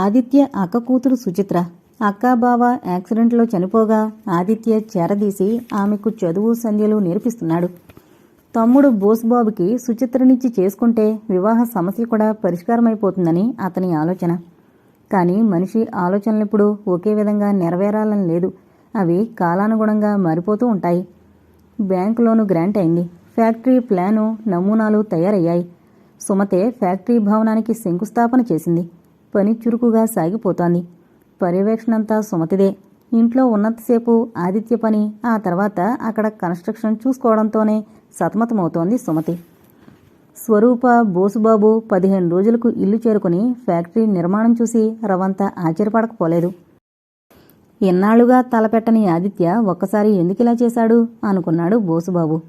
ఆదిత్య అక్క కూతురు సుచిత్ర. అక్క బావ యాక్సిడెంట్లో చనిపోగా ఆదిత్య చేరదీసి ఆమెకు చదువు సంధ్యలు నేర్పిస్తున్నాడు. తమ్ముడు బోస్బాబుకి సుచిత్రనిచ్చి చేసుకుంటే వివాహ సమస్య కూడా పరిష్కారమైపోతుందని అతని ఆలోచన. కానీ మనిషి ఆలోచనలెప్పుడు ఒకే విధంగా నెరవేరాలని లేదు. అవి కాలానుగుణంగా మారిపోతూ ఉంటాయి. బ్యాంక్ లోను గ్రాంట్ అయింది. ఫ్యాక్టరీ ప్లాను నమూనాలు తయారయ్యాయి. సుమతే ఫ్యాక్టరీ భవనానికి శంకుస్థాపన చేసింది. పని చురుకుగా సాగిపోతోంది. పర్యవేక్షణంతా సుమతిదే. ఇంట్లో ఉన్నంతసేపు ఆదిత్య పని ఆ తర్వాత అక్కడ కన్స్ట్రక్షన్ చూసుకోవడంతోనే సతమతమవుతోంది సుమతి. స్వరూప బోసుబాబు పదిహేను రోజులకు ఇల్లు చేరుకుని ఫ్యాక్టరీ నిర్మాణం చూసి రవంత ఆశ్చర్యపడకపోలేదు. ఎన్నాళ్ళుగా తలపెట్టని ఆదిత్య ఒక్కసారి ఎందుకిలా చేశాడు అనుకున్నాడు బోసుబాబు.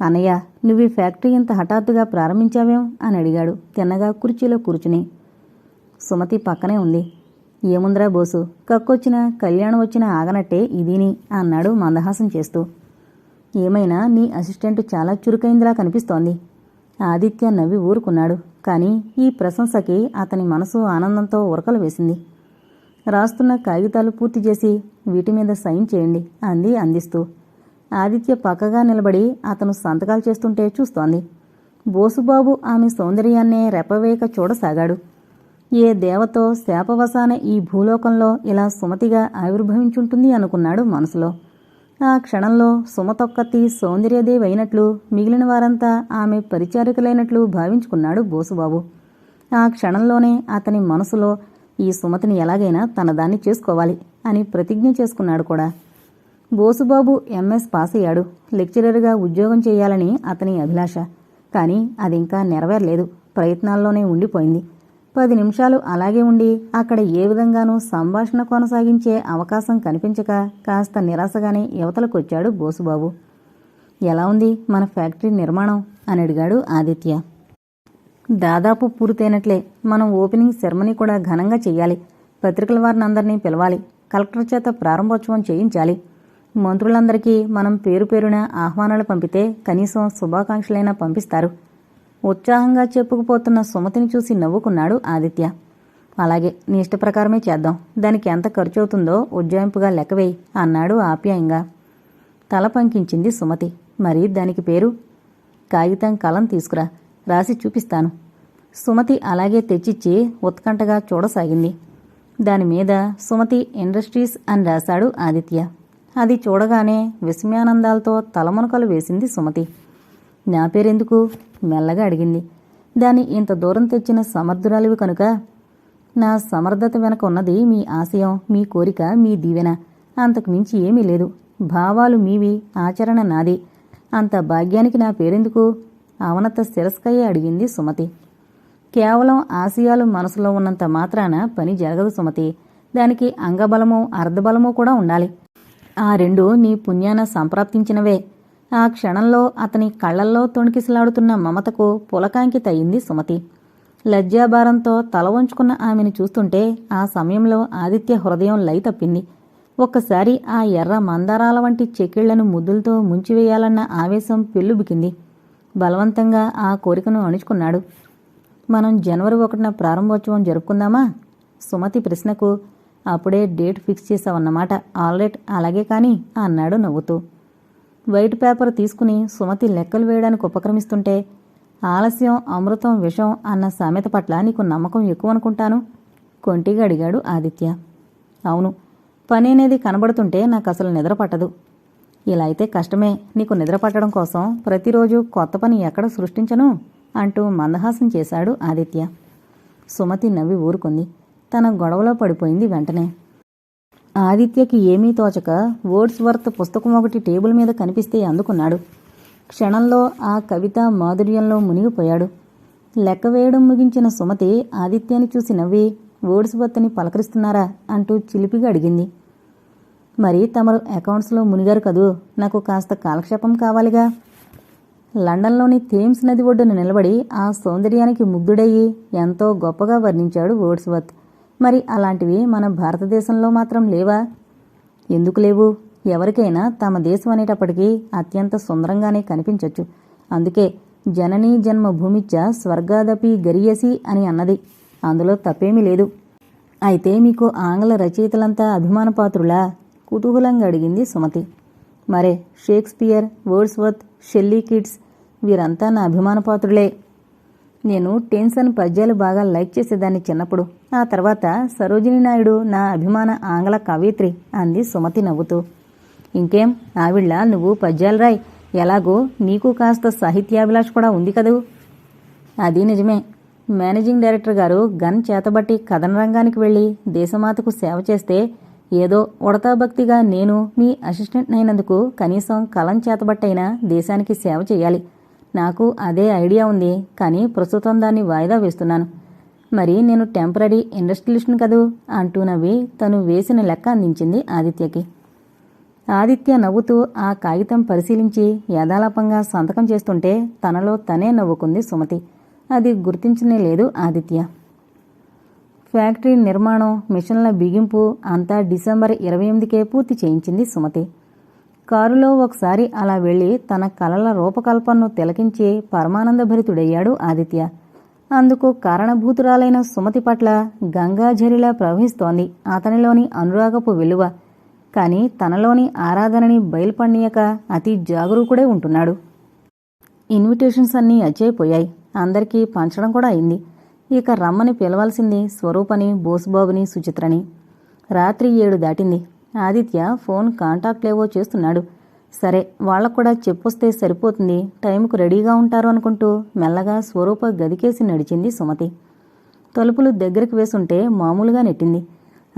అన్నయ్య నువ్వు ఈ ఫ్యాక్టరీ ఇంత హఠాత్తుగా ప్రారంభించావేం? అని అడిగాడు తిన్నగా కుర్చీలో కూర్చుని. సుమతి పక్కనే ఉంది. ఏముందిరా బోసు? కక్కొచ్చిన కళ్యాణం వచ్చిన ఆగనట్టే ఇదిని అన్నాడు మందహాసం చేస్తూ. ఏమైనా నీ అసిస్టెంట్ చాలా చురుకైందిలా కనిపిస్తోంది ఆదిత్య నవ్వి ఊరుకున్నాడు. కానీ ఈ ప్రశంసకి అతని మనసు ఆనందంతో ఉరకలు వేసింది. రాస్తున్న కాగితాలు పూర్తి చేసి వీటి మీద సైన్ చేయండి అంది అందిస్తూ. ఆదిత్య పక్కగా నిలబడి అతను సంతకాలు చేస్తుంటే చూస్తోంది. బోసుబాబు ఆమె సౌందర్యాన్నే రెప్పవేయక చూడసాగాడు. ఏ దేవతో శాపవశాన ఈ భూలోకంలో ఇలా సుమతిగా ఆవిర్భవించుంటుంది అనుకున్నాడు మనసులో. ఆ క్షణంలో సుమతొక్కతి సౌందర్యదేవి అయినట్లు మిగిలిన వారంతా ఆమె పరిచారికలైనట్లు భావించుకున్నాడు బోసుబాబు. ఆ క్షణంలోనే అతని మనసులో ఈ సుమతిని ఎలాగైనా తనదాన్ని చేసుకోవాలి అని ప్రతిజ్ఞ చేసుకున్నాడు కూడా. బోసుబాబు ఎంఎస్ పాస్ అయ్యాడు లెక్చరర్గా ఉద్యోగం చేయాలని అతని అభిలాష. కానీ అది ఇంకా నెరవేరలేదు. ప్రయత్నాల్లోనే ఉండిపోయింది. పది నిమిషాలు అలాగే ఉండి అక్కడ ఏ విధంగానూ సంభాషణ కొనసాగించే అవకాశం కనిపించక కాస్త నిరాశగానే యువతలకొచ్చాడు బోసుబాబు. ఎలా ఉంది మన ఫ్యాక్టరీ నిర్మాణం? అని అడిగాడు ఆదిత్య. దాదాపు పూర్తయినట్లే. మనం ఓపెనింగ్ సెరమనీ కూడా ఘనంగా చెయ్యాలి. పత్రికల వారిని అందరినీ పిలవాలి. కలెక్టర్ చేత ప్రారంభోత్సవం చేయించాలి. మంత్రులందరికీ మనం పేరు పేరున ఆహ్వానాలు పంపితే కనీసం శుభాకాంక్షలైనా పంపిస్తారు. ఉత్సాహంగా చెప్పుకుపోతున్న సుమతిని చూసి నవ్వుకున్నాడు ఆదిత్య. అలాగే నీ ఇష్ట ప్రకారమే చేద్దాం. దానికి ఎంత ఖర్చు అవుతుందో ఉజ్జాయింపుగా లెక్కవేయి అన్నాడు ఆప్యాయంగా. తల పంకించింది సుమతి. మరి దానికి పేరు? కాగితం కలం తీసుకురా. రాసి చూపిస్తాను. సుమతి అలాగే తెచ్చిచ్చి ఉత్కంఠగా చూడసాగింది. దానిమీద సుమతి ఇండస్ట్రీస్ అని రాశాడు ఆదిత్య. అది చూడగానే విస్మయానందాలతో తలమునకలు వేసింది సుమతి. నా పేరెందుకు? మెల్లగా అడిగింది. దాన్ని ఇంత దూరం తెచ్చిన సమర్థురాలివి కనుక? నా సమర్థత వెనక ఉన్నది మీ ఆశయం మీ కోరిక మీ దీవెన. అంతకు మించి ఏమీ లేదు. భావాలు మీవి ఆచరణ నాది. అంత భాగ్యానికి నా పేరెందుకు? అవనత శిరస్కయ్యే అడిగింది సుమతి. కేవలం ఆశయాలు మనసులో ఉన్నంత మాత్రాన పని జరగదు సుమతి. దానికి అంగబలమో అర్ధబలమో కూడా ఉండాలి. ఆ రెండు నీ పుణ్యాన సంప్రాప్తించినవే. ఆ క్షణంలో అతని కళ్ళల్లో తొణికిసలాడుతున్న మమతకు పులకాంకిత అయింది సుమతి. లజ్జాభారంతో తల వంచుకున్న ఆమెను చూస్తుంటే ఆ సమయంలో ఆదిత్య హృదయం లై తప్పింది. ఒక్కసారి ఆ ఎర్ర మందారాల వంటి చెక్కిళ్ళను ముద్దులతో ముంచివేయాలన్న ఆవేశం పెళ్ళుబికింది బలవంతంగా ఆ కోరికను అణుచుకున్నాడు. మనం జనవరి ఒకటిన ప్రారంభోత్సవం జరుపుకుందామా? సుమతి ప్రశ్నకు అప్పుడే డేట్ ఫిక్స్ చేసావన్నమాట. ఆల్రెట్ అలాగే కానీ అన్నాడు నవ్వుతూ. వైట్ పేపర్ తీసుకుని సుమతి లెక్కలు వేయడానికి ఉపక్రమిస్తుంటే ఆలస్యం అమృతం విషం అన్న సామెత పట్ల నీకు నమ్మకం ఎక్కువ అనుకుంటాను కొంటిగా అడిగాడు ఆదిత్య. అవును పని అనేది కనబడుతుంటే నాకు అసలు నిద్ర పట్టదు. ఇలా అయితే కష్టమే నీకు నిద్ర పట్టడం కోసం ప్రతిరోజు కొత్త పని ఎక్కడ సృష్టించను? అంటూ మందహాసం చేశాడు ఆదిత్య. సుమతి నవ్వి ఊరుకుంది. తన గొడవలో పడిపోయింది వెంటనే. ఆదిత్యకి ఏమీ తోచక వర్డ్స్ వర్త్ పుస్తకం ఒకటి టేబుల్ మీద కనిపిస్తే అందుకున్నాడు. క్షణంలో ఆ కవిత మాధుర్యంలో మునిగిపోయాడు. లెక్క వేయడం ముగించిన సుమతి ఆదిత్యాన్ని చూసి నవ్వి వర్డ్స్ వర్త్ని పలకరిస్తున్నారా అంటూ చిలిపిగా అడిగింది. మరి తమరు అకౌంట్స్లో మునిగారు కదూ? నాకు కాస్త కాలక్షేపం కావాలిగా. లండన్లోని థేమ్స్ నది ఒడ్డున నిలబడి ఆ సౌందర్యానికి ముగ్ధుడయ్యి ఎంతో గొప్పగా వర్ణించాడు వర్డ్స్వర్త్ మరి అలాంటివి మన భారతదేశంలో మాత్రం లేవా? ఎందుకు లేవు? ఎవరికైనా తమ దేశం అనేటప్పటికీ అత్యంత సుందరంగానే కనిపించవచ్చు అందుకే జననీ జన్మభూమిచ్చ స్వర్గాదపి గరియసి అని అన్నది. అందులో తప్పేమీ లేదు. అయితే మీకు ఆంగ్ల రచయితలంతా అభిమానపాత్రులా? కుతూహలంగా అడిగింది సుమతి. మరే షేక్స్పియర్ వర్డ్స్వర్త్ షెల్లీ కిడ్స్ వీరంతా నా అభిమానపాత్రులే. నేను టెన్సన్ పద్యాలు బాగా లైక్ చేసేదాన్ని చిన్నప్పుడు. ఆ తర్వాత సరోజిని నాయుడు నా అభిమాన ఆంగ్ల కవయిత్రి అంది సుమతి నవ్వుతూ. ఇంకేం ఆవిళ్ళ నువ్వు పద్యాలు రాయ్. ఎలాగో నీకు కాస్త సాహిత్యాభిలాష కూడా ఉంది కదూ? అది నిజమే. మేనేజింగ్ డైరెక్టర్ గారు గన్ చేతబట్టి కథన రంగానికి వెళ్ళి దేశమాతకు సేవ చేస్తే ఏదో ఉడతాభక్తిగా నేను మీ అసిస్టెంట్ అయినందుకు కనీసం కలం చేతబట్టైనా దేశానికి సేవ చేయాలి. నాకు అదే ఐడియా ఉంది కానీ ప్రస్తుతం దాన్ని వాయిదా వేస్తున్నాను. మరి నేను టెంపరీ ఇండస్ట్రియలిస్ట్ని కదూ? అంటూ నవ్వి తను వేసిన లెక్క అందించింది ఆదిత్యకి. ఆదిత్య నవ్వుతూ ఆ కాగితం పరిశీలించి యథాలాపంగా సంతకం చేస్తుంటే తనలో తనే నవ్వుకుంది సుమతి. అది గుర్తించనే లేదు ఆదిత్య. ఫ్యాక్టరీ నిర్మాణం మిషన్ల బిగింపు అంతా డిసెంబర్ ఇరవై ఎనిమిదికే పూర్తి చేయించింది సుమతి. కారులో ఒకసారి అలా వెళ్ళి తన కలల రూపకల్పనను తిలకించి పరమానందభరితుడయ్యాడు ఆదిత్య. అందుకు కారణభూతురాలైన సుమతి పట్ల గంగాఝరిలా ప్రవహిస్తోంది అతనిలోని అనురాగపు విలువ. కాని తనలోని ఆరాధనని బయలుపడియక అతి జాగరూకుడే ఉంటున్నాడు. ఇన్విటేషన్స్ అన్నీ అచ్చైపోయాయి అందరికీ పంచడం కూడా అయింది. ఇక రమ్మని పిలవాల్సింది స్వరూపని బోసుబాబుని సుచిత్రని. రాత్రి ఏడు దాటింది. ఆదిత్య ఫోన్ కాంటాక్ట్లేవో చేస్తున్నాడు. సరే వాళ్ళకు కూడా చెప్పొస్తే సరిపోతుంది. టైంకు రెడీగా ఉంటారు అనుకుంటూ మెల్లగా స్వరూప గదికేసి నడిచింది సుమతి. తలుపులు దగ్గరికి వేసుంటే మామూలుగా నెట్టింది.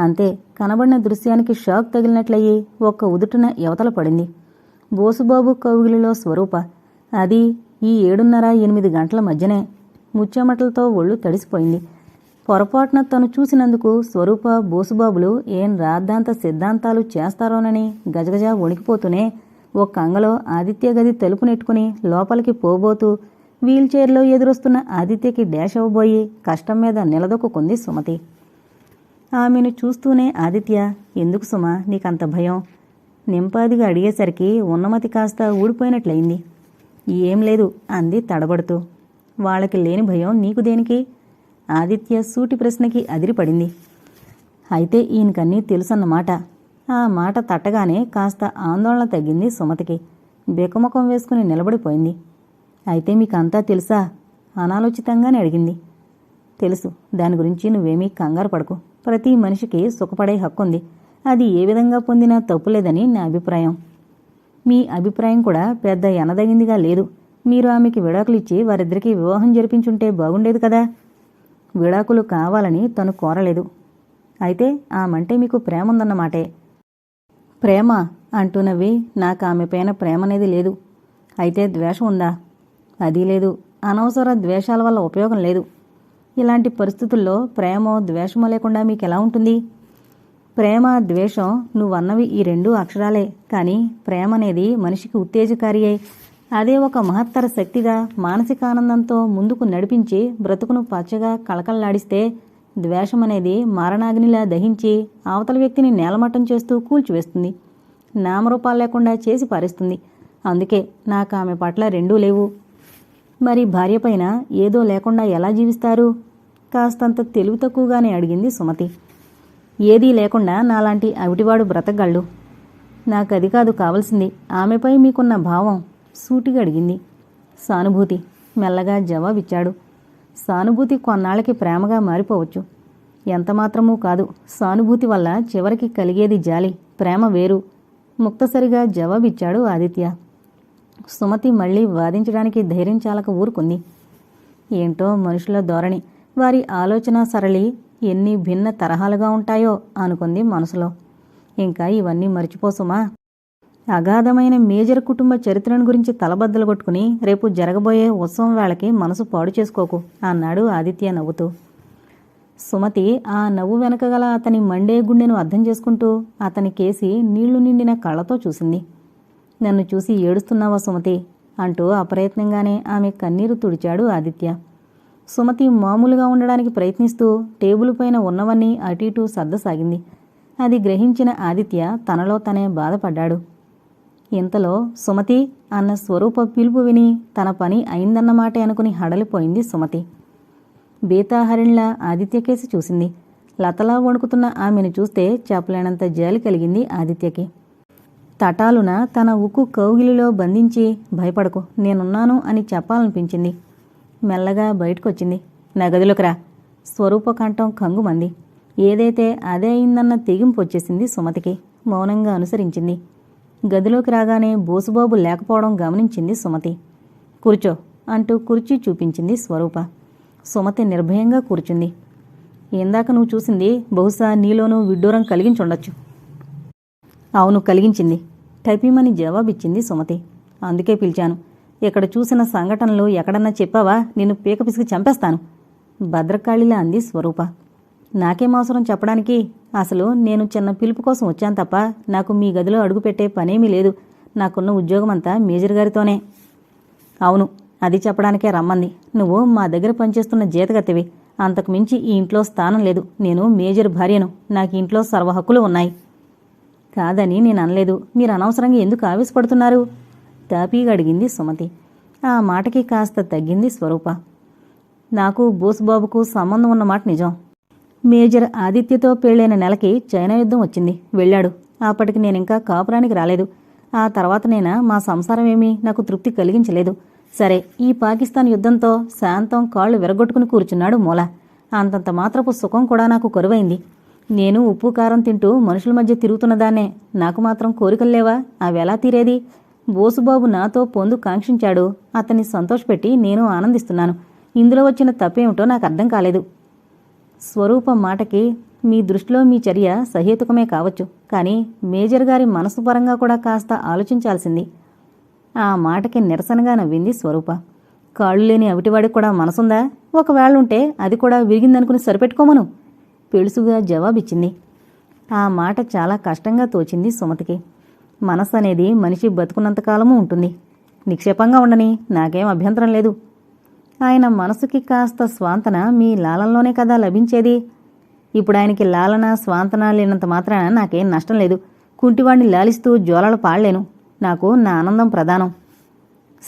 అంతే కనబడిన దృశ్యానికి షాక్ తగిలినట్లయి ఒక్క ఉదుటున యువతల పడింది. బోసుబాబు కౌగిలిలో స్వరూప. అది ఈ ఏడున్నర ఎనిమిది గంటల మధ్యనే ముచ్చెమటలతో ఒళ్ళు తడిసిపోయింది. పొరపాటున తను చూసినందుకు స్వరూప బోసుబాబులు ఏం రాద్ధాంత సిద్ధాంతాలు చేస్తారోనని గజగజ వణికిపోతూనే ఓ కంగలో ఆదిత్య గది తలుపు నెట్టుకుని లోపలికి పోబోతూ వీల్చైర్లో ఎదురొస్తున్న ఆదిత్యకి డాష్ అవ్వబోయి కష్టం మీద నిలదొక్కుంది సుమతి. ఆమెను చూస్తూనే ఆదిత్య ఎందుకు సుమ నీకంత భయం? నింపాదిగా అడిగేసరికి ఉన్నమతి కాస్త ఊడిపోయినట్లయింది. ఏం లేదు అంది తడబడుతూ. వాళ్ళకి లేని భయం నీకు దేనికి? ఆదిత్య సూటి ప్రశ్నకి అదిరిపడింది. అయితే ఈయనకన్నీ తెలుసన్నమాట. ఆ మాట తట్టగానే కాస్త ఆందోళన తగ్గింది సుమతికి. బెకముఖం వేసుకుని నిలబడిపోయింది. అయితే మీకంతా తెలుసా? అనాలోచితంగానే అడిగింది. తెలుసు. దాని గురించి నువ్వేమీ కంగారు పడకు. ప్రతి మనిషికి సుఖపడే హక్కుంది. అది ఏ విధంగా పొందినా తప్పులేదని నా అభిప్రాయం. మీ అభిప్రాయం కూడా పెద్ద ఎనదగిందిగా లేదు. మీరు ఆమెకి విడాకులిచ్చి వారిద్దరికీ వివాహం జరిపించుంటే బాగుండేది కదా? విడాకులు కావాలని తను కోరలేదు. అయితే ఆమంటే మీకు ప్రేమ ఉందన్నమాటే ప్రేమ అంటున్నవి నాకు ఆమె పైన ప్రేమ అనేది లేదు. అయితే ద్వేషం ఉందా? అది లేదు. అనవసర ద్వేషాల వల్ల ఉపయోగం లేదు. ఇలాంటి పరిస్థితుల్లో ప్రేమో ద్వేషమో లేకుండా మీకు ఎలా ఉంటుంది? ప్రేమ ద్వేషం నువ్వన్నవి ఈ రెండు అక్షరాలే. కానీ ప్రేమ అనేది మనిషికి ఉత్తేజకారి అదే ఒక మహత్తర శక్తిగా మానసిక ఆనందంతో ముందుకు నడిపించి బ్రతుకును పచ్చగా కళకళలాడిస్తే ద్వేషం అనేది మారణాగ్నిలా దహించి అవతల వ్యక్తిని నేలమట్టం చేస్తూ కూల్చివేస్తుంది. నామరూపాలు లేకుండా చేసి పారేస్తుంది. అందుకే నాకు ఆమె పట్ల రెండూ లేవు. మరి భార్య పైన ఏదో లేకుండా ఎలా జీవిస్తారు? కాస్తంత తెలివి తక్కువగానే అడిగింది సుమతి. ఏదీ లేకుండా నాలాంటి అవిటివాడు బ్రతకగలడు. నాకు అది కాదు కావలసింది. ఆమెపై మీకున్న భావం. సూటిగా అడిగింది. సానుభూతి మెల్లగా జవాబిచ్చాడు. సానుభూతి కొన్నాళ్ళకి ప్రేమగా మారిపోవచ్చు. ఎంతమాత్రమూ కాదు సానుభూతి వల్ల చివరికి కలిగేది జాలి ప్రేమ వేరు. ముక్తసరిగా జవాబిచ్చాడు ఆదిత్య. సుమతి మళ్ళీ వాదించడానికి ధైర్యం చాలక ఊరుకుంది. ఏంటో మనుషుల ధోరణి వారి ఆలోచన సరళి ఎన్ని భిన్న తరహాలుగా ఉంటాయో అనుకుంది మనసులో. ఇంకా ఇవన్నీ మర్చిపోసుమా? అగాధమైన మేజర్ కుటుంబ చరిత్రను గురించి తలబద్దలు కొట్టుకుని రేపు జరగబోయే ఉత్సవం వేళకి మనసు పాడు చేసుకోకు అన్నాడు ఆదిత్య నవ్వుతూ. సుమతి ఆ నవ్వు వెనక గల అతని మండే గుండెను అర్థం చేసుకుంటూ అతని కేసి నీళ్ళు నిండిన కళ్ళతో చూసింది. నన్ను చూసి ఏడుస్తున్నావా సుమతి? అంటూ అప్రయత్నంగానే ఆమె కన్నీరు తుడిచాడు ఆదిత్య. సుమతి మామూలుగా ఉండడానికి ప్రయత్నిస్తూ టేబుల్ పైన ఉన్నవన్నీ అటు ఇటు సర్దసాగింది. అది గ్రహించిన ఆదిత్య తనలో తనే బాధపడ్డాడు. ఇంతలో సుమతి అన్న స్వరూప పిలుపు విని తన పని అయిందన్నమాటే అనుకుని హడలిపోయింది సుమతి. బీతాహరిణ్లా ఆదిత్యకేసి చూసింది. లతలా వణుకుతున్న ఆమెను చూస్తే చెప్పలేనంత జాలి కలిగింది ఆదిత్యకి. తటాలున తన ఉక్కు కౌగిలిలో బంధించి భయపడకు నేనున్నాను అని చెప్పాలనిపించింది. మెల్లగా బయటకొచ్చింది. నా స్వరూపకంఠం రా స్వరూప కంఠం కంగుమంది. ఏదైతే అదే అయిందన్న తెగింపు వచ్చేసింది సుమతికి. మౌనంగా అనుసరించింది. గదిలోకి రాగానే బోసుబాబు లేకపోవడం గమనించింది సుమతి. కూర్చో అంటూ కుర్చీ చూపించింది స్వరూప. సుమతి నిర్భయంగా కూర్చుంది. ఇందాక నువ్వు చూసింది బహుశా నీలోనూ విడ్డూరం కలిగించుండొచ్చు. అవును కలిగించింది టైపీమని జవాబిచ్చింది సుమతి. అందుకే పిలిచాను. ఇక్కడ చూసిన సంఘటనలు ఎక్కడన్నా చెప్పావా? నిన్ను పీకపిసికి చంపేస్తాను భద్రకాళిలా అంది స్వరూప. నాకేం అవసరం చెప్పడానికి? అసలు నేను చిన్న పిలుపు కోసం వచ్చాను తప్ప నాకు మీ గదిలో అడుగుపెట్టే పనేమీ లేదు. నాకున్న ఉద్యోగమంతా మేజర్ గారితోనే. అవును అది చెప్పడానికే రమ్మంది. నువ్వు మా దగ్గర పనిచేస్తున్న జీతగతివి. అంతకుమించి ఈ ఇంట్లో స్థానం లేదు. నేను మేజర్ భార్యను. నాకు ఇంట్లో సర్వ హక్కులు ఉన్నాయి. కాదని నేను అనలేదు. మీరు అనవసరంగా ఎందుకు ఆవేశపడుతున్నారు? తాపీగా అడిగింది సుమతి. ఆ మాటకి కాస్త తగ్గింది స్వరూప. నాకు బోసుబాబుకు సంబంధం ఉన్నమాట నిజం. మేజర్ ఆదిత్యతో పెళ్ళైన నెలకి చైనా యుద్ధం వచ్చింది. వెళ్ళాడు. అప్పటికి నేనింకా కాపురానికి రాలేదు. ఆ తర్వాత నేను మా సంసారం ఏమీ నాకు తృప్తి కలిగించలేదు. సరే ఈ పాకిస్తాన్ యుద్ధంతో శాంతం కాళ్ళు విరగొట్టుకుని కూర్చున్నాడు మూల. అంతంత మాత్రపు సుఖం కూడా నాకు కరువైంది. నేను ఉప్పు కారం తింటూ మనుషుల మధ్య తిరుగుతున్నదాన్నే నాకు మాత్రం కోరికలు లేవా? అవెలా తీరేది? బోసుబాబు నాతో పొందు కాంక్షించాడు. అతన్ని సంతోషపెట్టి నేను ఆనందిస్తున్నాను. ఇందులో వచ్చిన తప్పేమిటో నాకు అర్థం కాలేదు. స్వరూపం మాటకి మీ దృష్టిలో మీ చర్య సహేతుకమే కావచ్చు. కానీ మేజర్ గారి మనసు పరంగా కూడా కాస్త ఆలోచించాల్సింది. ఆ మాటకి నిరసనగా నవ్వింది స్వరూప. కాళ్ళు లేని అవిటివాడికి కూడా మనసుందా? ఒకవేళ ఉంటే అది కూడా విరిగిందనుకుని సరిపెట్టుకోమను. పెళుసుగా జవాబిచ్చింది. ఆ మాట చాలా కష్టంగా తోచింది సుమతికి. మనసు అనేది మనిషి బతుకున్నంతకాలము ఉంటుంది. నిక్షేపంగా ఉండని నాకేం అభ్యంతరం లేదు. ఆయన మనసుకి కాస్త స్వాంతన మీ లాలంలోనే కదా లభించేది. ఇప్పుడు ఆయనకి లాలన స్వాంతన లేనంత మాత్రాన నాకేం నష్టం లేదు. కుంటివాణ్ణి లాలిస్తూ జ్వాలలు పాడలేను నాకు నా ఆనందం ప్రధానం.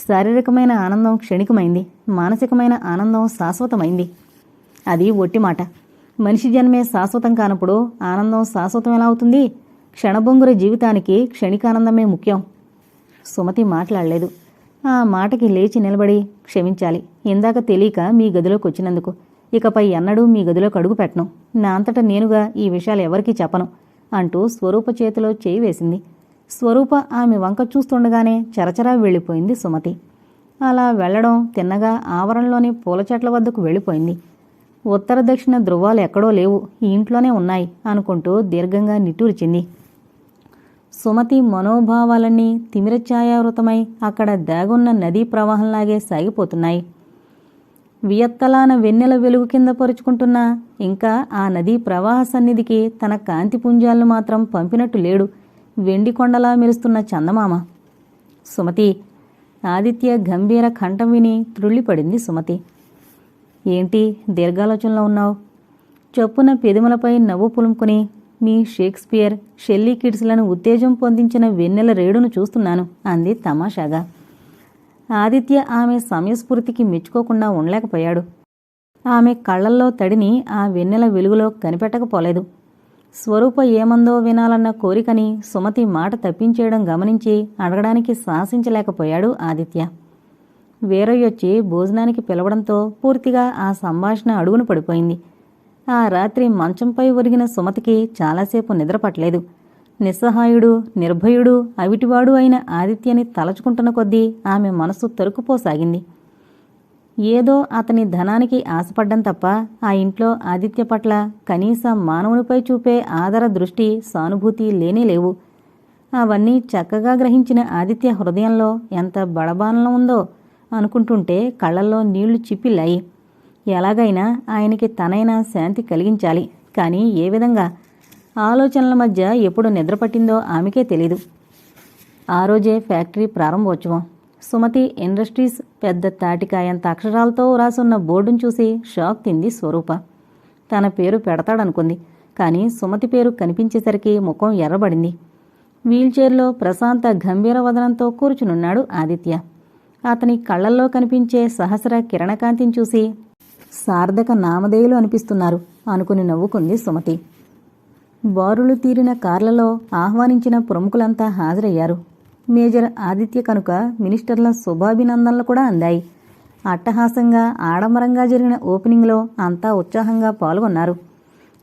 శారీరకమైన ఆనందం క్షణికమైంది. మానసికమైన ఆనందం శాశ్వతమైంది. అది ఒట్టి మాట. మనిషి జన్మే శాశ్వతం కానప్పుడు ఆనందం శాశ్వతం ఎలా అవుతుంది? క్షణభంగుర జీవితానికి క్షణికానందమే ముఖ్యం. సుమతి మాట్లాడలేదు. ఆ మాటకి లేచి నిలబడి క్షమించాలి. ఇందాక తెలియక మీ గదిలోకి వచ్చినందుకు. ఇకపై ఎన్నడూ మీ గదిలోకి అడుగు పెట్టను. నా అంతటా నేనుగా ఈ విషయాలు ఎవరికీ చెప్పను అంటూ స్వరూప చేతిలో చేయి వేసింది. స్వరూప ఆమె వంక చూస్తుండగానే చరచరా వెళ్ళిపోయింది సుమతి. అలా వెళ్ళడం తిన్నగా ఆవరణలోని పూల చెట్ల వద్దకు వెళ్ళిపోయింది. ఉత్తర దక్షిణ ధృవాలు ఎక్కడో లేవు. ఈ ఇంట్లోనే ఉన్నాయి అనుకుంటూ దీర్ఘంగా నిట్టూర్చింది. సుమతి మనోభావాలన్నీ తిమిరఛాయావృతమై అక్కడ దాగున్న నదీ ప్రవాహంలాగే సాగిపోతున్నాయి. వియత్తలాన వెన్నెల వెలుగు కింద పరుచుకుంటున్న. ఇంకా ఆ నదీ ప్రవాహ సన్నిధికి తన కాంతి పుంజాలను మాత్రం పంపినట్టు లేడు. వెండి కొండలా మెరుస్తున్న చందమామ. సుమతి ఆదిత్య గంభీర కంఠం విని త్రుళ్ళిపడింది సుమతి. ఏంటి దీర్ఘాలోచనలో ఉన్నావు? చొప్పున పెదిమలపై నవ్వు పులుముకుని మీ షేక్స్పియర్ షెల్లీ కిడ్స్లను ఉత్తేజం పొందించిన వెన్నెల రేడును చూస్తున్నాను అంది తమాషాగా. ఆదిత్య ఆమె సమయస్ఫూర్తికి మెచ్చుకోకుండా ఉండలేకపోయాడు. ఆమె కళ్ళల్లో తడిని ఆ వెన్నెల వెలుగులో కనిపెట్టకపోలేదు. స్వరూప ఏమందో వినాలన్న కోరికని సుమతి మాట తప్పించేయడం గమనించి అడగడానికి సాహసించలేకపోయాడు ఆదిత్య. వేరయ్యొచ్చి భోజనానికి పిలవడంతో పూర్తిగా ఆ సంభాషణ అడుగును పడిపోయింది. ఆ రాత్రి మంచంపై ఒరిగిన సుమతికి చాలాసేపు నిద్రపట్టలేదు. నిస్సహాయుడు నిర్భయుడు అవిటివాడు అయిన ఆదిత్యని తలచుకుంటున్న కొద్దీ ఆమె మనసు తరుకుపోసాగింది ఏదో అతని ధనానికి ఆశపడ్డం తప్ప ఆ ఇంట్లో ఆదిత్య పట్ల కనీస మానవునిపై చూపే ఆదర దృష్టి సానుభూతి లేనే లేవు. అవన్నీ చక్కగా గ్రహించిన ఆదిత్య హృదయంలో ఎంత బడబానలం ఉందో అనుకుంటుంటే కళ్ళల్లో నీళ్ళు చిప్పిల్లాయి. ఎలాగైనా ఆయనకి తనైనా శాంతి కలిగించాలి. కానీ ఏ విధంగా? ఆలోచనల మధ్య ఎప్పుడు నిద్రపట్టిందో ఆమెకే తెలీదు. ఆ రోజే ఫ్యాక్టరీ ప్రారంభోత్సవం. సుమతి ఇండస్ట్రీస్ పెద్ద తాటికాయంత అక్షరాలతో రాసున్న బోర్డును చూసి షాక్ తింది స్వరూప. తన పేరు పెడతాడనుకుంది కానీ సుమతి పేరు కనిపించేసరికి ముఖం ఎర్రబడింది. వీల్చైర్లో ప్రశాంత గంభీర వదనంతో కూర్చునున్నాడు ఆదిత్య. అతని కళ్ళల్లో కనిపించే సహస్ర కిరణకాంతిని చూసి సార్థక నామధేయులు అనిపిస్తున్నారు అనుకుని నవ్వుకుంది సుమతి. బారులు తీరిన కార్లలో ఆహ్వానించిన ప్రముఖులంతా హాజరయ్యారు. మేజర్ ఆదిత్య కనుక మినిస్టర్ల శుభాభినందనలు కూడా అందాయి. అట్టహాసంగా ఆడంబరంగా జరిగిన ఓపెనింగ్లో అంతా ఉత్సాహంగా పాల్గొన్నారు.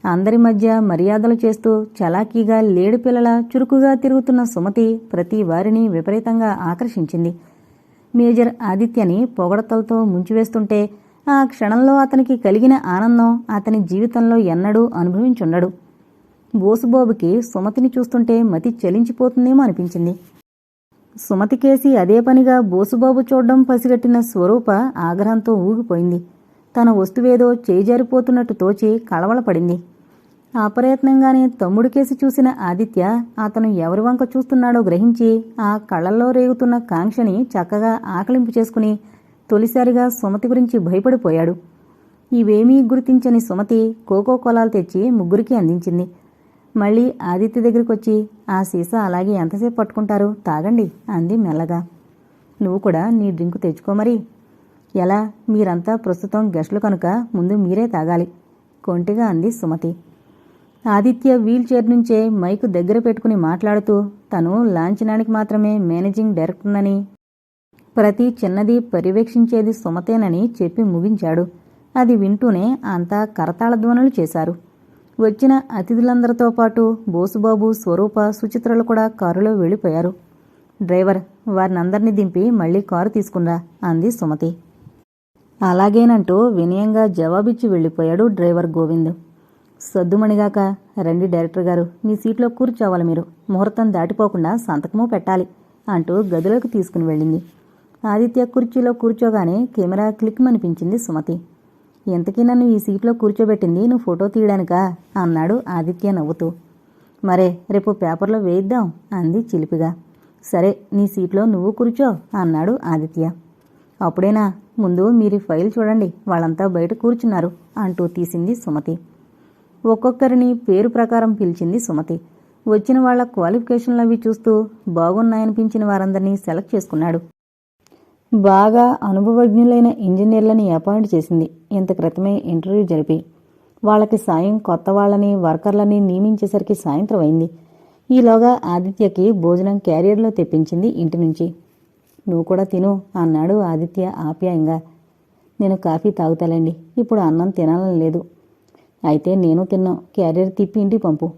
అందరి మధ్య మర్యాదలు చేస్తూ చలాకీగా లేడి పిల్లల చురుకుగా తిరుగుతున్న సుమతి ప్రతి వారిని విపరీతంగా ఆకర్షించింది. మేజర్ ఆదిత్యని పొగడతలతో ముంచివేస్తుంటే ఆ క్షణంలో అతనికి కలిగిన ఆనందం అతని జీవితంలో ఎన్నడూ అనుభవించుండడు. బోసుబాబుకి సుమతిని చూస్తుంటే మతి చలించిపోతుందేమో అనిపించింది. సుమతి కేసి అదే పనిగా బోసుబాబు చూడడం పసిగట్టిన స్వరూప ఆగ్రహంతో ఊగిపోయింది. తన వస్తువేదో చేజారిపోతున్నట్టు తోచి కళవళపడింది. అప్రయత్నంగానే తమ్ముడికేసి చూసిన ఆదిత్య అతను ఎవరి వంక చూస్తున్నాడో గ్రహించి ఆ కళ్ళల్లో రేగుతున్న కాంక్షని చక్కగా ఆకలింపు చేసుకుని తొలిసారిగా సుమతి గురించి భయపడిపోయాడు. ఇవేమీ గుర్తించని సుమతి కోకో కొలాలు తెచ్చి ముగ్గురికి అందించింది. మళ్ళీ ఆదిత్య దగ్గరికి వచ్చి ఆ సీసా అలాగే ఎంతసేపు పట్టుకుంటారు? తాగండి అంది మెల్లగా. నువ్వు కూడా నీ డ్రింకు తెచ్చుకో మరి. ఎలా? మీరంతా ప్రస్తుతం గెస్టులు కనుక ముందు మీరే తాగాలి కొంటిగా అంది సుమతి. ఆదిత్య వీల్ చైర్ నుంచే మైకు దగ్గర పెట్టుకుని మాట్లాడుతూ తను లాంఛనానికి మాత్రమే మేనేజింగ్ డైరెక్టర్నని ప్రతి చిన్నది పర్యవేక్షించేది సుమతేనని చెప్పి ముగించాడు. అది వింటూనే అంతా కరతాళ ధ్వనులు చేశారు. వచ్చిన అతిథులందరితో పాటు బోసుబాబు స్వరూప సుచిత్రలు కూడా కారులో వెళ్ళిపోయారు. డ్రైవర్ వారినందరినీ దింపి మళ్ళీ కారు తీసుకున్నా అంది సుమతి. అలాగేనంటూ వినయంగా జవాబిచ్చి వెళ్ళిపోయాడు డ్రైవర్ గోవింద్. సద్దుమణిగాక రండి డైరెక్టర్ గారు మీ సీట్లో కూర్చోవాలి మీరు. ముహూర్తం దాటిపోకుండా సంతకము పెట్టాలి అంటూ గదిలోకి తీసుకుని వెళ్ళింది. ఆదిత్య కుర్చీలో కూర్చోగానే కెమెరా క్లిక్ అనిపించింది సుమతి. ఇంతకీ నన్ను ఈ సీట్లో కూర్చోబెట్టింది? నువ్వు ఫోటో తీయడానికా? అన్నాడు ఆదిత్య నవ్వుతూ. మరే రేపు పేపర్లో వేయిద్దాం అంది చిలిపిగా. సరే నీ సీట్లో నువ్వు కూర్చో అన్నాడు ఆదిత్య. అప్పుడేనా? ముందు మీరు ఫైల్ చూడండి వాళ్ళంతా బయట కూర్చున్నారు అంటూ తీసింది సుమతి. ఒక్కొక్కరిని పేరు ప్రకారం పిలిచింది సుమతి. వచ్చిన వాళ్ళ క్వాలిఫికేషన్లు అవి చూస్తూ బాగున్నాయనిపించిన వారందరినీ సెలెక్ట్ చేసుకున్నాడు. బాగా అనుభవజ్ఞులైన ఇంజనీర్లని అపాయింట్ చేసింది. ఇంత క్రితమే ఇంటర్వ్యూ జరిపి వాళ్ళకి సాయం కొత్త వాళ్ళని వర్కర్లని నియమించేసరికి సాయంత్రం అయింది. ఈలోగా ఆదిత్యకి భోజనం క్యారియర్లో తెప్పించింది ఇంటి నుంచి. నువ్వు కూడా తిను అన్నాడు ఆదిత్య ఆప్యాయంగా. నేను కాఫీ తాగుతాలండి ఇప్పుడు అన్నం తినాలని లేదు. అయితే నేను తిన్నాం క్యారియర్ తిప్పి ఇంటికి పంపు.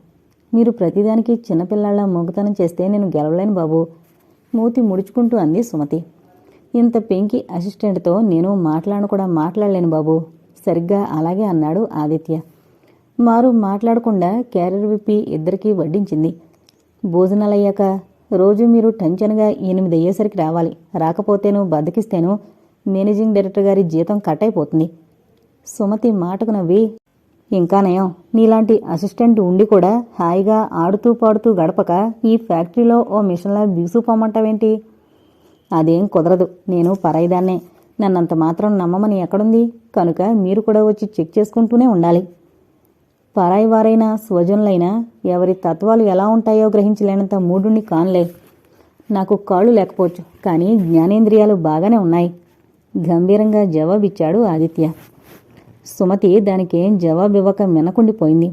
మీరు ప్రతిదానికి చిన్నపిల్లాళ్ళ మొగతనం చేస్తే నేను గెలవలేను బాబు మూతి ముడుచుకుంటూ అంది సుమతి. ఇంత పెంకి అసిస్టెంట్తో నేను మాట్లాడను కూడా మాట్లాడలేను బాబు. సరిగ్గా అలాగే అన్నాడు ఆదిత్య. మారు మాట్లాడకుండా క్యారియర్ విప్పి ఇద్దరికీ వడ్డించింది. భోజనాలయ్యాక రోజు మీరు టెన్షన్గా ఎనిమిది అయ్యేసరికి రావాలి. రాకపోతేను బద్దకిస్తేను మేనేజింగ్ డైరెక్టర్ గారి జీతం కట్ అయిపోతుంది సుమతి మాటకు నవ్వి ఇంకా నయం. నీలాంటి అసిస్టెంట్ ఉండి కూడా హాయిగా ఆడుతూ పాడుతూ గడపక ఈ ఫ్యాక్టరీలో ఓ మిషన్లా బిగుసుపోమంటావేంటి అదేం కుదరదు. నేను పరాయిదాన్నే. నన్నంత మాత్రం నమ్మమని ఎక్కడుంది? కనుక మీరు కూడా వచ్చి చెక్ చేసుకుంటూనే ఉండాలి. పరాయి వారైనా స్వజనులైనా ఎవరి తత్వాలు ఎలా ఉంటాయో గ్రహించలేనంత మూడుని కాన్లే. నాకు కాళ్ళు లేకపోవచ్చు కానీ జ్ఞానేంద్రియాలు బాగానే ఉన్నాయి. గంభీరంగా జవాబిచ్చాడు ఆదిత్య. సుమతి దానికేం జవాబివ్వక మినకుండిపోయింది.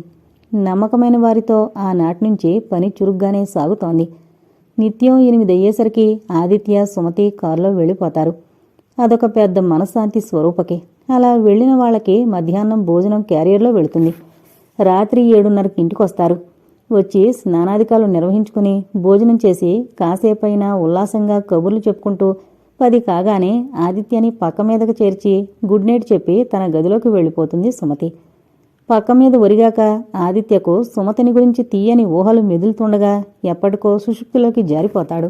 నమ్మకమైన వారితో ఆనాటి నుంచి పని చురుగ్గానే సాగుతోంది. నిత్యం ఎనిమిది అయ్యేసరికి ఆదిత్య సుమతి కారులో వెళ్ళిపోతారు. అదొక పెద్ద మనశ్శాంతి స్వరూపకి. అలా వెళ్ళిన వాళ్ళకి మధ్యాహ్నం భోజనం క్యారియర్లో వెళుతుంది. రాత్రి ఏడున్నరకి ఇంటికొస్తారు. వచ్చి స్నానాధికాలు నిర్వహించుకుని భోజనం చేసి కాసేపైనా ఉల్లాసంగా కబుర్లు చెప్పుకుంటూ పది కాగానే ఆదిత్యని పక్క మీదకు చేర్చి గుడ్ నైట్ చెప్పి తన గదిలోకి వెళ్ళిపోతుంది సుమతి. పక్క మీద ఒరిగాక ఆదిత్యకు సుమతిని గురించి తీయని ఊహలు మెదులుతుండగా ఎప్పటికో సుషుప్తిలోకి జారిపోతాడు.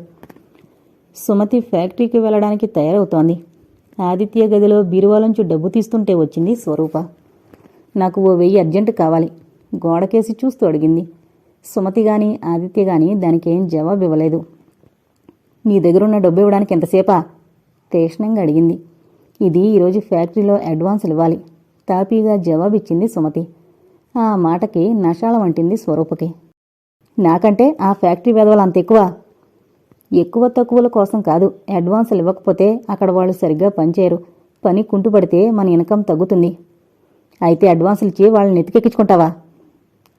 సుమతి ఫ్యాక్టరీకి వెళ్ళడానికి తయారవుతోంది. ఆదిత్య గదిలో బీరువాలోంచి డబ్బు తీస్తుంటే వచ్చింది స్వరూప. నాకు ఓ వెయ్యి అర్జెంటు కావాలి. గోడకేసి చూస్తూ అడిగింది. సుమతి గాని ఆదిత్య గాని దానికేం జవాబు ఇవ్వలేదు. నీ దగ్గరున్న డబ్బు ఇవ్వడానికి ఎంతసేపా? తీక్షణంగా అడిగింది. ఇది ఈరోజు ఫ్యాక్టరీలో అడ్వాన్సులు ఇవ్వాలి. తాపీగా జవాబిచ్చింది సుమతి. ఆ మాటకి నషాళం అంటింది స్వరూపకి. నాకంటే ఆ ఫ్యాక్టరీ వెదవలు అంత ఎక్కువ? ఎక్కువ తక్కువల కోసం కాదు అడ్వాన్సులు ఇవ్వకపోతే అక్కడ వాళ్ళు సరిగ్గా పనిచేయరు. పని కుంటుపడితే మన ఇన్కమ్ తగ్గుతుంది. అయితే అడ్వాన్సులు ఇచ్చి వాళ్ళని నెతికెక్కించుకుంటావా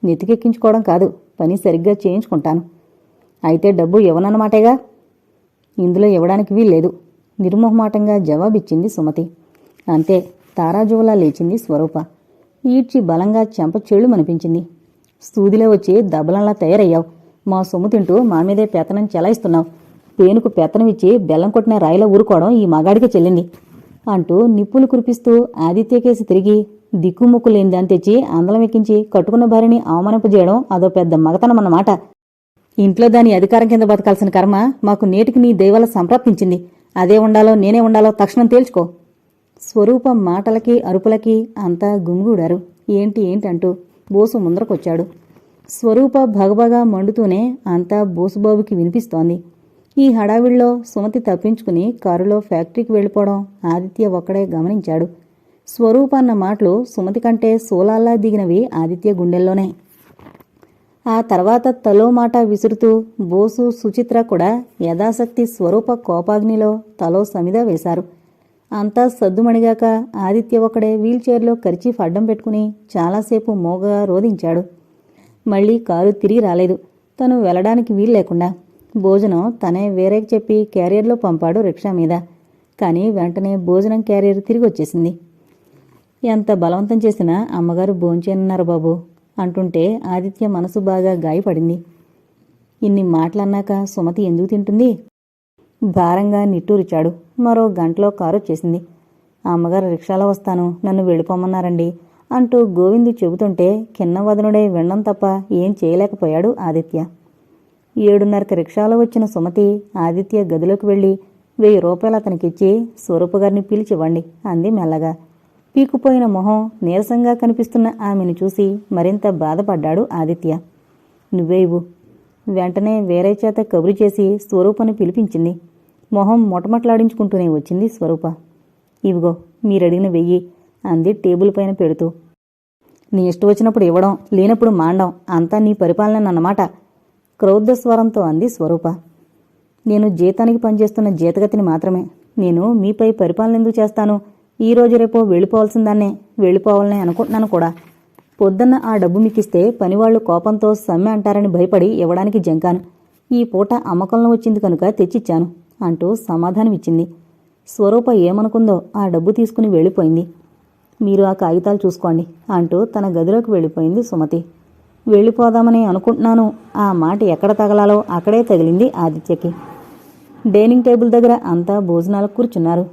నెత్తికెక్కించుకోవడం కాదు పని సరిగ్గా చేయించుకుంటాను. అయితే డబ్బు ఇవ్వనన్నమాటేగా? ఇందులో ఇవ్వడానికి వీల్లేదు. నిర్మోహమాటంగా జవాబిచ్చింది సుమతి. అంతే తారాజువలా లేచింది స్వరూప. ఈడ్చి బలంగా చెంప చెళ్ళు మనిపించింది సూదిలో వచ్చి దబలంలా తయారయ్యావు. మా సొమ్ము తింటూ మా మీదే పెత్తనం చెలాయిస్తున్నావు. పేనుకు పెత్తనం ఇచ్చి బెల్లం కొట్టిన రాయిలో ఊరుకోవడం ఈ మగాడికే చెల్లింది. అంటూ నిప్పులు కురిపిస్తూ ఆదిత్యకేసి తిరిగి దిక్కుముక్కు లేని దాన్ని తెచ్చి అందలం ఎక్కించి కట్టుకున్న భార్యని అవమానింపజేయడం అదో పెద్ద మగతనమన్నమాట. ఇంట్లో దాని అధికారం కింద బతకాల్సిన కర్మ మాకు నేటికి నీ దైవాల సంప్రాప్తించింది. అదే ఉండాలో నేనే ఉండాలో తక్షణం తేల్చుకో. స్వరూపం మాటలకి అరుపులకి అంతా గుమిగూడారు ఏంటి ఏంటంటూ బోసు ముందరకొచ్చాడు. స్వరూప భగభగా మండుతూనే అంతా బోసుబాబుకి వినిపిస్తోంది. ఈ హడావిడిలో సుమతి తప్పించుకుని కారులో ఫ్యాక్టరీకి వెళ్ళిపోవడం ఆదిత్య ఒక్కడే గమనించాడు. స్వరూప అన్న మాటలు సుమతి కంటే సోలాల్లా దిగినవి ఆదిత్య గుండెల్లోనే. ఆ తర్వాత తలో మాట విసురుతూ బోసు సుచిత్ర కూడా యథాశక్తి స్వరూప కోపాగ్నిలో తలో సమిద వేశారు. అంతా సద్దుమణిగాక ఆదిత్య ఒకడే వీల్చైర్లో కరిచి అడ్డం పెట్టుకుని చాలాసేపు మోగగా రోధించాడు. మళ్ళీ కారు తిరిగి రాలేదు. తను వెళ్ళడానికి వీలు లేకుండా భోజనం తనే వేరేకి చెప్పి క్యారియర్లో పంపాడు రిక్షా మీద. కానీ వెంటనే భోజనం క్యారియర్ తిరిగి వచ్చేసింది. ఎంత బలవంతం చేసినా అమ్మగారు భోంచేనన్నారు బాబు అంటుంటే ఆదిత్య మనసు బాగా గాయపడింది. ఇన్ని మాటలన్నాక సుమతి ఎందుకు తింటుంది? భారంగా నిట్టూరిచాడు. మరో గంటలో కారు వచ్చేసింది. అమ్మగారు రిక్షాలో వస్తాను. నన్ను వెళ్ళిపోమన్నారండి అంటూ గోవిందు చెబుతుంటే కిన్నవదనుడే వినడం తప్ప ఏం చేయలేకపోయాడు ఆదిత్య. ఏడున్నరకి రిక్షాలో వచ్చిన సుమతి ఆదిత్య గదిలోకి వెళ్ళి వెయ్యి రూపాయలు అతనికిచ్చి స్వరూప గారిని పిలిచివ్వండి అంది మెల్లగా. పీకుపోయిన మొహం నీరసంగా కనిపిస్తున్న ఆమెను చూసి మరింత బాధపడ్డాడు ఆదిత్య. నువ్వే వెంటనే వేరే చేత కబురు చేసి స్వరూపను పిలిపించింది. మొహం మొటమట్లాడించుకుంటూనే వచ్చింది స్వరూప. ఇవిగో మీరడిగిన వెయ్యి అంది టేబుల్ పైన పెడుతూ. నీ ఇష్టం వచ్చినప్పుడు ఇవ్వడం లేనప్పుడు మాండం అంతా నీ పరిపాలన అన్నమాట. క్రౌద్ధ స్వరంతో అంది స్వరూప. నేను జీతానికి పనిచేస్తున్న జీతగతిని మాత్రమే. నేను మీపై పరిపాలన ఎందుకు చేస్తాను? ఈ రోజు రేపో వెళ్ళిపోవాల్సిందాన్నే వెళ్ళిపోవాలని అనుకుంటున్నాను కూడా. పొద్దున్న ఆ డబ్బు మీకిస్తే పనివాళ్ళు కోపంతో సమ్మె అంటారని భయపడి ఇవ్వడానికి జంకాను. ఈ పూట అమ్మకంలో వచ్చింది కనుక తెచ్చిచ్చాను. అంటూ సమాధానం ఇచ్చింది స్వరూప ఏమనుకుందో ఆ డబ్బు తీసుకుని వెళ్ళిపోయింది. మీరు ఆ కాగితాలు చూసుకోండి అంటూ తన గదిలోకి వెళ్ళిపోయింది సుమతి. వెళ్ళిపోదామని అనుకుంటున్నాను. ఆ మాట ఎక్కడ తగలాలో అక్కడే తగిలింది ఆదిత్యకి. డైనింగ్ టేబుల్ దగ్గర అంతా భోజనాలకు కూర్చున్నారు.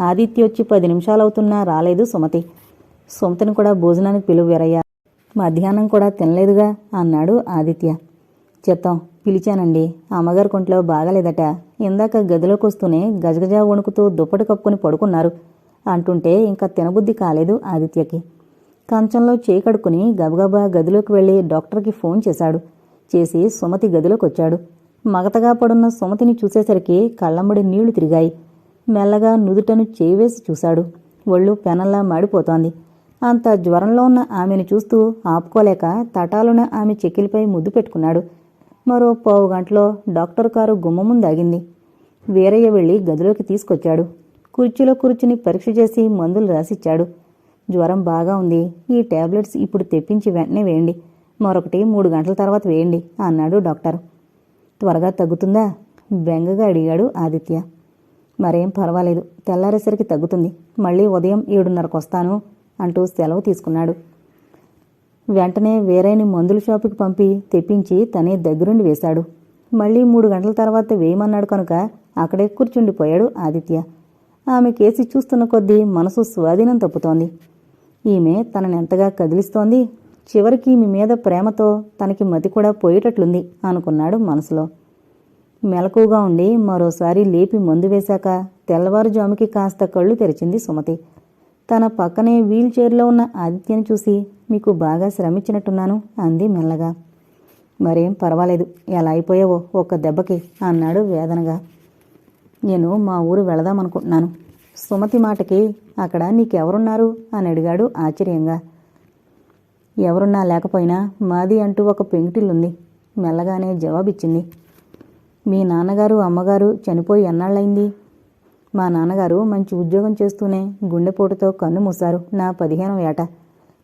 ఆదిత్య వచ్చి పది నిమిషాలవుతున్నా రాలేదు సుమతి. సుమతిని కూడా భోజనానికి పిలువు మధ్యాహ్నం కూడా తినలేదుగా అన్నాడు ఆదిత్య. చెత్తం. పిలిచానండి. అమ్మగారి కొంట్లో బాగలేదట. ఇందాక గదిలోకి వస్తూనే గజగజ వణుకుతూ దుప్పటి కప్పుకొని పడుకున్నారు. అంటుంటే ఇంకా తినబుద్ధి కాలేదు ఆదిత్యకి. కంచంలో చేయి కడుక్కుని గబగబా గదిలోకి వెళ్ళి డాక్టర్కి ఫోన్ చేశాడు. చేసి సుమతి గదిలోకి వచ్చాడు మగతగా పడున్న సుమతిని చూసేసరికి కళ్ళమ్మడి నీళ్ళు తిరిగాయి. మెల్లగా నుదుటను చేవేసి చూశాడు. ఒళ్ళు పెనల్లా మాడిపోతోంది. అంత జ్వరంలో ఉన్న ఆమెను చూస్తూ ఆపుకోలేక తటాలున ఆమె చెక్కిలిపై ముద్దు పెట్టుకున్నాడు. మరో పావు గంటలో డాక్టర్ కారు గుమ్మ ముందు ఆగింది వీరయ్య వెళ్ళి గదిలోకి తీసుకొచ్చాడు. కుర్చీలో కూర్చుని పరీక్ష చేసి మందులు రాసిచ్చాడు. జ్వరం బాగా ఉంది. ఈ టాబ్లెట్స్ ఇప్పుడు తెప్పించి వెంటనే వేయండి. మరొకటి మూడు గంటల తర్వాత వేయండి అన్నాడు డాక్టర్. త్వరగా తగ్గుతుందా? బెంగగా అడిగాడు ఆదిత్య. మరేం పర్వాలేదు. తెల్లారేసరికి తగ్గుతుంది. మళ్ళీ ఉదయం ఏడున్నరకు వస్తాను అంటూ సెలవు తీసుకున్నాడు. వెంటనే వేరేని మందుల షాపుకి పంపి తెప్పించి తనే దగ్గరుండి వేశాడు. మళ్ళీ మూడు గంటల తర్వాత వేయమన్నాడు కనుక అక్కడే కూర్చుండిపోయాడు ఆదిత్య. ఆమె కేసి చూస్తున్న కొద్దీ మనసు స్వాధీనం తప్పుతోంది. ఈమె తనని ఎంతగా కదిలిస్తోంది? చివరికి మీ మీద ప్రేమతో తనకి మతి కూడా పోయేటట్లుంది అనుకున్నాడు మనసులో. మెలకుగా ఉండి మరోసారి లేపి మందు వేశాక తెల్లవారుజాముకి కాస్త కళ్ళు తెరిచింది సుమతి. తన పక్కనే వీల్ చైర్లో ఉన్న ఆదిత్యను చూసి మీకు బాగా శ్రమించినట్టున్నాను అంది మెల్లగా. మరేం పర్వాలేదు ఎలా అయిపోయావో ఒక్క దెబ్బకి అన్నాడు వేదనగా. నేను మా ఊరు వెళదామనుకుంటున్నాను. సుమతి మాటకి అక్కడ నీకెవరున్నారు? అని అడిగాడు ఆశ్చర్యంగా. ఎవరున్నా లేకపోయినా మాది అంటూ ఒక పెంకుటిల్లుంది మెల్లగానే జవాబిచ్చింది. మీ నాన్నగారు అమ్మగారు చనిపోయి ఎన్నాళ్ళైంది మా నాన్నగారు మంచి ఉద్యోగం చేస్తూనే గుండెపోటుతో కన్ను మూశారు నా పదిహేనవ ఏట.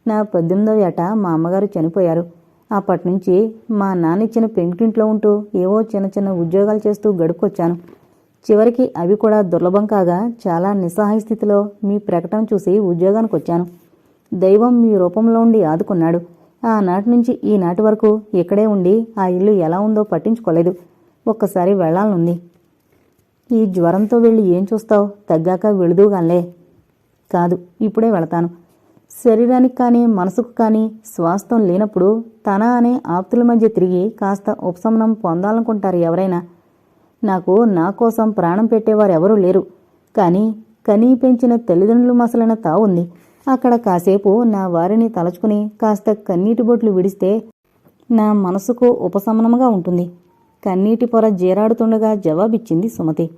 నా పద్దెనిమిదో ఏట మా అమ్మగారు చనిపోయారు. అప్పటినుంచి మా నాన్న ఇచ్చిన పెంకుటింట్లో ఉంటూ ఏవో చిన్న చిన్న ఉద్యోగాలు చేస్తూ గడుపుకొచ్చాను. చివరికి అవి కూడా దుర్లభం కాగా చాలా నిస్సహాయ స్థితిలో మీ ప్రకటన చూసి ఉద్యోగానికి వచ్చాను దైవం మీ రూపంలో ఉండి ఆదుకున్నాడు. ఆనాటి నుంచి ఈనాటి వరకు ఇక్కడే ఉండి ఆ ఇల్లు ఎలా ఉందో పట్టించుకోలేదు. ఒక్కసారి వెళ్ళాలనుంది. ఈ జ్వరంతో వెళ్ళి ఏం చూస్తావు? తగ్గాక వెళుదూగాన్లే కాదు ఇప్పుడే వెళతాను. శరీరానికి కానీ మనసుకు కానీ స్వాస్థం లేనప్పుడు తన అనే ఆప్తుల మధ్య తిరిగి కాస్త ఉపశమనం పొందాలనుకుంటారు ఎవరైనా. నాకు నా కోసం ప్రాణం పెట్టేవారు ఎవరూ లేరు. కానీ కనీ పెంచిన తల్లిదండ్రులు మసలైన తావుంది అక్కడ కాసేపు నా వారిని తలచుకుని కాస్త కన్నీటి బొట్లు విడిస్తే నా మనసుకు ఉపశమనముగా ఉంటుంది. కన్నీటి పొర జీరాడుతుండగా జవాబిచ్చింది సుమతి.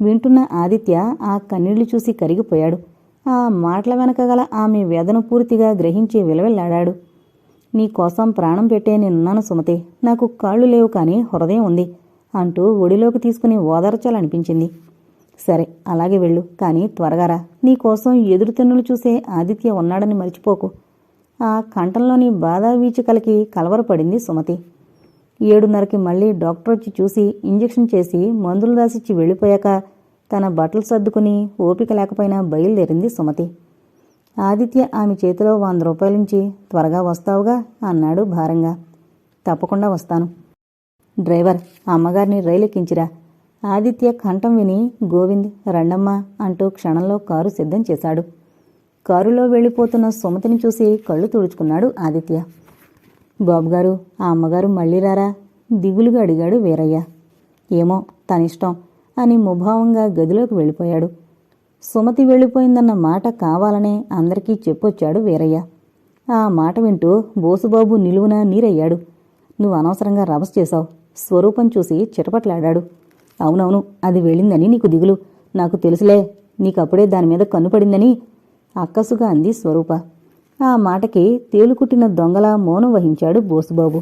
వింటున్న ఆదిత్య ఆ కన్నీళ్ళు చూసి కరిగిపోయాడు. ఆ మాటల వెనక గల ఆమె వేదన పూర్తిగా గ్రహించి విలవిల్లాడాడు. నీకోసం ప్రాణం పెట్టే నేనున్నాను సుమతి. నాకు కాళ్ళు లేవు కానీ హృదయం ఉంది అంటూ ఒడిలోకి తీసుకుని ఓదార్చాలనిపించింది. సరే అలాగే వెళ్ళు కానీ త్వరగా రా. నీకోసం ఎదురుతెన్నులు చూసే ఆదిత్య ఉన్నాడని మర్చిపోకు. ఆ కంఠంలోని బాధా వీచికలకి కలవరపడింది సుమతి. ఏడున్నరకి మళ్ళీ డాక్టర్ వచ్చి చూసి ఇంజెక్షన్ చేసి మందులు రాసిచ్చి వెళ్ళిపోయాక తన బట్టలు సర్దుకుని ఓపిక లేకపోయినా బయలుదేరింది సుమతి. ఆదిత్య ఆమె చేతిలో వంద రూపాయలుంచి త్వరగా వస్తావుగా అన్నాడు భారంగా. తప్పకుండా వస్తాను. డ్రైవర్ అమ్మగారిని రైలెక్కించిరా. ఆదిత్య కంఠం విని గోవింద్ రండమ్మ అంటూ క్షణంలో కారు సిద్ధం చేశాడు. కారులో వెళ్ళిపోతున్న సుమతిని చూసి కళ్ళు తుడుచుకున్నాడు ఆదిత్య. బాబుగారు ఆ అమ్మగారు మళ్ళీ రారా? దిగులుగా అడిగాడు వీరయ్య. ఏమో తనిష్టం అని ముభావంగా గదిలోకి వెళ్ళిపోయాడు. సుమతి వెళ్ళిపోయిందన్న మాట కావాలనే అందరికీ చెప్పొచ్చాడు వీరయ్య. ఆ మాట వింటూ బోసుబాబు నిలువున నీరయ్యాడు. నువ్వు అనవసరంగా రభస్ చేశావు. స్వరూపం చూసి చిటపట్లాడాడు. అవునవును అది వెళ్ళిందని నీకు దిగులు. నాకు తెలుసులే నీకప్పుడే దాని మీద కన్నుపడిందని అక్కసుగా అంది స్వరూప. ఆ మాటకి తేలుకుట్టిన దొంగలా మౌనం వహించాడు బోసుబాబు.